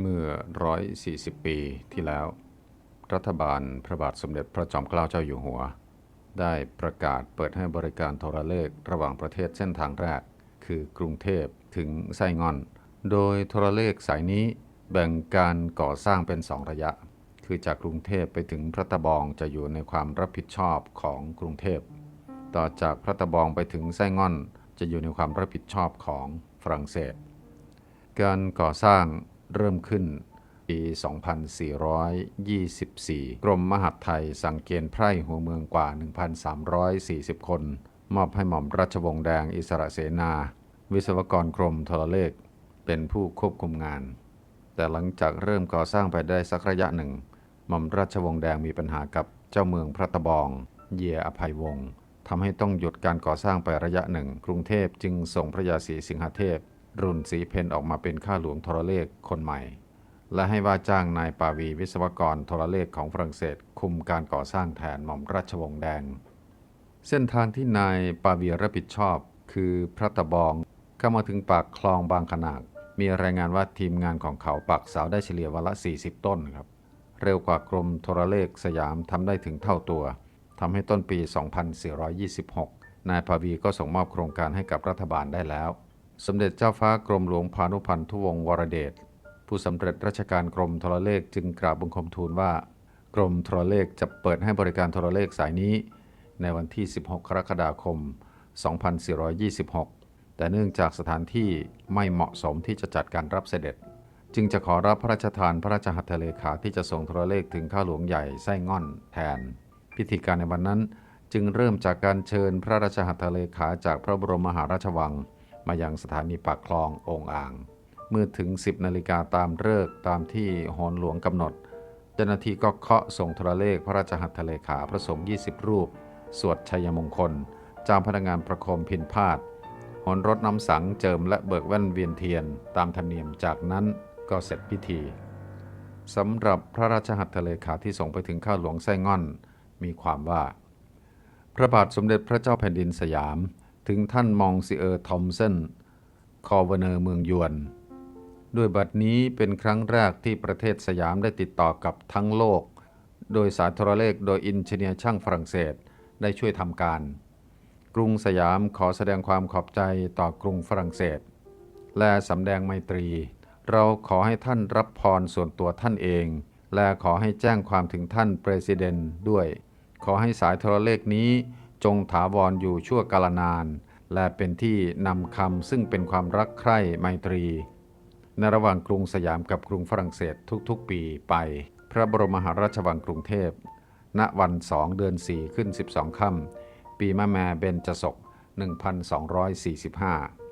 เมื่อ 140 ปีที่แล้ว รัฐบาลพระบาทสมเด็จพระจอมเกล้าเจ้าอยู่หัว ได้ประกาศเปิดให้บริการโทรเลขระหว่างประเทศเส้นทางแรก คือกรุงเทพถึงไส้งอน โดยโทรเลขสายนี้แบ่งการก่อสร้างเป็นสองระยะ คือจากกรุงเทพไปถึงพระตะบองจะอยู่ในความรับผิดชอบของกรุงเทพ ต่อจากพระตะบองไปถึงไส้งอนจะอยู่ในความรับผิดชอบของฝรั่งเศส การก่อสร้าง เริ่มขึ้นปี 2424 กรมมหาดไทยสั่งเกณฑ์ไพร่หัวเมืองกว่า 1,340 คน มอบให้หม่อมราชวงศ์แดงอิสระเสนา วิศวกรกรมโทรเลข เป็นผู้ควบคุมงาน แต่หลังจากเริ่มก่อสร้างไปได้สักระยะหนึ่ง หม่อมราชวงศ์แดงมีปัญหากับเจ้าเมืองพระตะบอง เยียอภัยวงศ์ทำให้ต้องหยุดการก่อสร้างไประยะหนึ่ง กรุงเทพจึงส่งพระยาศรีสิงหเทพ รุ่นสีเพนออกมาเป็นข้าหลวงโทรเลขคนใหม่ และให้ว่าจ้างนายปาวีวิศวกรโทรเลขของฝรั่งเศส คุมการก่อสร้างแทนหม่อมราชวงศ์แดง เส้นทางที่นายปาวีรับผิดชอบ คือพระตะบองเข้ามาถึงปากคลองบางขนาดมีรายงานว่าทีมงานของเขาปักเสาได้เฉลี่ยวันละ 40 ต้นครับ เร็วกว่ากรมโทรเลขสยามทำได้ถึงเท่าตัวทำให้ต้นปี 2426 นายภาวีก็ส่งมอบโครงการให้กับรัฐบาลได้แล้ว สมเด็จเจ้าฟ้ากรมหลวงพานุพันธุวงศ์วรเดชผู้สำเร็จราชการกรมโทรเลขจึงกราบบังคมทูลว่า กรมโทรเลขจะเปิดให้บริการโทรเลขสายนี้ ในวันที่ 16 กรกฎาคม 2426 แต่เนื่องจากสถานที่ไม่เหมาะสมที่จะจัดการรับเสด็จ จึงจะขอรับพระราชทานพระราชหัตถเลขาที่จะส่งโทรเลขถึงข้าหลวงใหญ่ไส้ง่อนแทน พิธีการในวันนั้นจึงเริ่มจากการเชิญพระราชหัตถเลขาจากพระบรมมหาราชวัง มายังสถานีปากคลององอ่าง เมื่อถึง 10นาฬิกาตามฤกษ์ตามที่โหนหลวงกำหนด เจ้าหน้าที่ก็เคาะส่งโทรเลขพระราชหัตถเลขาพระสงฆ์20 รูป สวดชัยมงคลจ้าพนักงานประโคมพินพาดหนรถน้ำสังเจิมและเบิกแว่นเวียนเทียน ตามธรรมเนียมจากนั้นก็เสร็จพิธีสำหรับพระราชหัตถเลขาที่ส่งไปถึงข้าหลวงไส้ง่อน มีความว่า พระบาทสมเด็จพระเจ้าแผ่นดินสยาม ถึงท่านมองซิเออร์ทอมสันคอเวเนอร์เมืองยวน ด้วยบัดนี้เป็นครั้งแรกที่ประเทศสยามได้ติดต่อกับทั้งโลก โดยสายโทรเลขโดยอินเจเนียร์ช่างฝรั่งเศสได้ช่วยทำการ กรุงสยามขอแสดงความขอบใจต่อกรุงฝรั่งเศส และสำแดงไมตรี เราขอให้ท่านรับพรส่วนตัวท่านเอง และขอให้แจ้งความถึงท่านประธานด้วย ขอให้สายโทรเลขนี้ จงถาวรอยู่ชั่วกาลนาน และเป็นที่นำคำซึ่งเป็นความรักใคร่ไมตรี ในระหว่างกรุงสยามกับกรุงฝรั่งเศสทุกๆ ปีไป พระบรมมหาราชวังกรุงเทพ ณวันสองเดือนสี่ขึ้น 12 ค่ำปีมะแม่เบญจศก 1245